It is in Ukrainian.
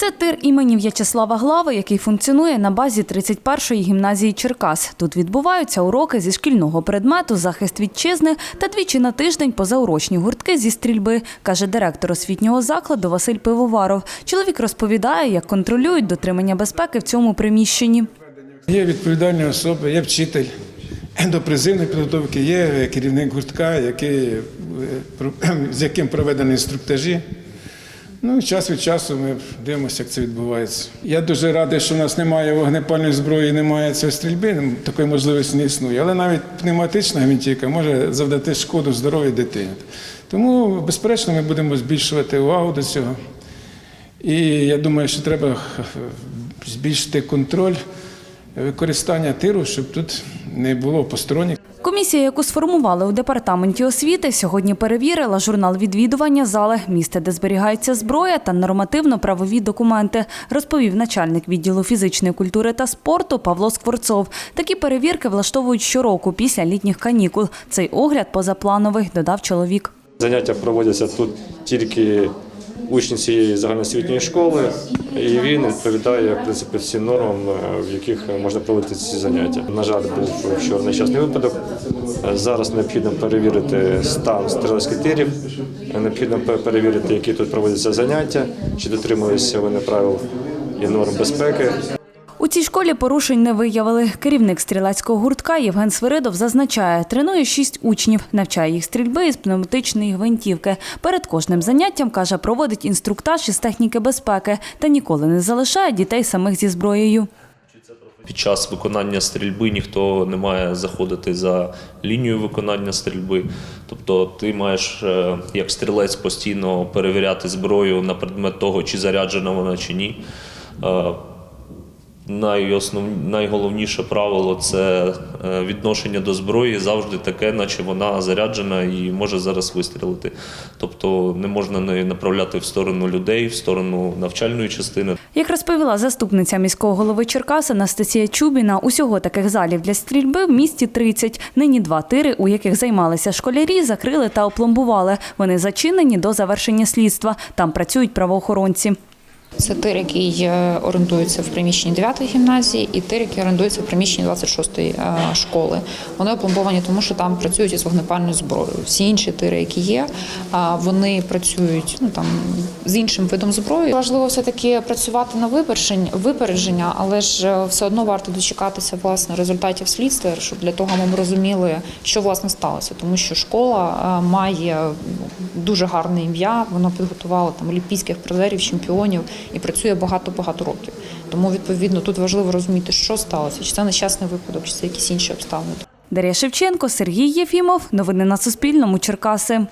Це тир імені В'ячеслава Глави, який функціонує на базі 31-ї гімназії Черкас. Тут відбуваються уроки зі шкільного предмету захист вітчизни та двічі на тиждень позаурочні гуртки зі стрільби, каже директор освітнього закладу Василь Пивоваров. Чоловік розповідає, як контролюють дотримання безпеки в цьому приміщенні. Є відповідальні особи, є вчитель до призивної підготовки, є керівник гуртка, який, е, з яким проведені інструктажі. Ну, час від часу ми дивимося, як це відбувається. Я дуже радий, що в нас немає вогнепальної зброї, немає цієї стрільби, такої можливості не існує. Але навіть пневматична гвинтівка може завдати шкоду здоров'ю дитині. Тому, безперечно, ми будемо збільшувати увагу до цього. І я думаю, що треба збільшити контроль використання тиру, щоб тут не було посторонніх. Комісія, яку сформували у департаменті освіти, сьогодні перевірила журнал відвідування зали, місце, де зберігається зброя та нормативно-правові документи, розповів начальник відділу фізичної культури та спорту Павло Скворцов. Такі перевірки влаштовують щороку після літніх канікул. Цей огляд позаплановий, додав чоловік. Заняття проводяться тут тільки учні цієї загальноосвітньої школи, і він відповідає в принципі всім нормам, е, в яких можна проводити ці заняття. На жаль, був вчора нещасний випадок. Зараз необхідно перевірити стан стрілецьких тирів, необхідно перевірити, які тут проводяться заняття, чи дотримуються вони правил і норм безпеки. Цій школі порушень не виявили. Керівник стрілецького гуртка Євген Свиридов зазначає, тренує шість учнів, навчає їх стрільби із пневматичної гвинтівки. Перед кожним заняттям, каже, проводить інструктаж із техніки безпеки та ніколи не залишає дітей самих зі зброєю. Під час виконання стрільби ніхто не має заходити за лінію виконання стрільби. Тобто ти маєш е, як стрілець постійно перевіряти зброю на предмет того, чи заряджена вона чи ні. Найоснов... Найголовніше правило це е, відношення до зброї завжди таке, наче вона заряджена і може зараз вистрілити. Тобто не можна неї направляти в сторону людей, в сторону навчальної частини. Як розповіла заступниця міського голови Черкас Анастасія Чубіна, усього таких залів для стрільби в місті 30. Нині два тири, у яких займалися школярі, закрили та опломбували. Вони зачинені до завершення слідства. Там працюють правоохоронці. Це тир, який е, орендується в приміщенні 9-ї гімназії, і тир, який орендується в приміщенні 26-ї е, школи. Вони опломбовані, тому що там працюють із вогнепальною зброєю. Всі інші тири, які є, вони працюють ну там з іншим видом зброї. Важливо все таки працювати на випередження, але ж е, все одно варто дочекатися власне результатів слідства, щоб для того ми розуміли, що власне сталося, тому що школа має дуже гарне ім'я. Воно підготувало там олімпійських призерів, чемпіонів і працює багато-багато років. Тому відповідно тут важливо розуміти, що сталося, чи це нещасний випадок, чи це якісь інші обставини. Дар'я Шевченко, Сергій Єфімов. Новини на Суспільному. Черкаси.